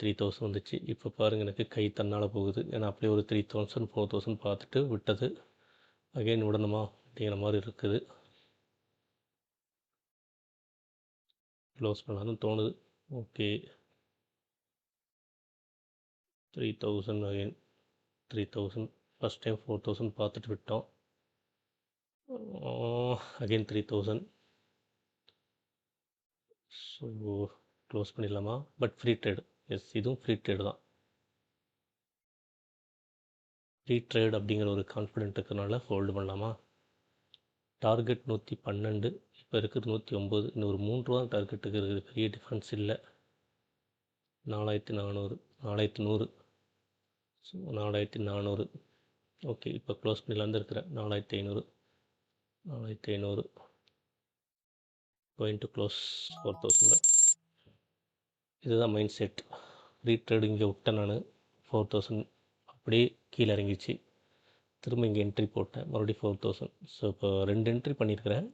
Three thousand வந்துச்சு. இப்போ பாருங்கள் எனக்கு கை தன்னால் போகுது. ஏன்னா அப்படியே ஒரு த்ரீ தௌசண்ட் ஃபோர் தௌசண்ட் பார்த்துட்டு விட்டது. அகைன் விடணுமா அப்படிங்கிற மாதிரி இருக்குது. க்ளோஸ் பண்ணாலும் தோணுது. Okay three thousand again three thousand first time four thousand பார்த்துட்டு விட்டோம். Again three thousand so close பண்ணிடலாமா? பட் ஃப்ரீ ட்ரேடு எஸ் இதுவும் ஃப்ரீ ட்ரேடு தான். ஃப்ரீ ட்ரேட் அப்படிங்கிற ஒரு கான்ஃபிடென்ட் இருக்கிறனால ஹோல்டு பண்ணலாமா? டார்கெட் நூற்றி பன்னெண்டு இப்போ இருக்கிறது நூற்றி ஒம்பது இன்னும் ஒரு ரூபா டார்கெட்டுக்கு இருக்குது பெரிய டிஃப்ரென்ஸ் இல்லை. நாலாயிரத்தி நானூறு நாலாயிரத்தி நூறு. ஸோ நாலாயிரத்தி நானூறு. ஓகே இப்போ க்ளோஸ் பண்ணிடலான்னு இருக்கிறேன் நாலாயிரத்தி ஐநூறு. நாலாயிரத்தி ஐநூறு. Going to close four thousand இதுதான் மைண்ட் செட் ரீட்ரேடு இங்கே விட்டேன் நான். ஃபோர் தௌசண்ட் அப்படியே கீழே இறங்கிச்சு திரும்ப இங்கே என்ட்ரி போட்டேன். மறுபடியும் ஃபோர் தௌசண்ட் ஸோ இப்போ ரெண்டு என்ட்ரி பண்ணியிருக்கிறேன்.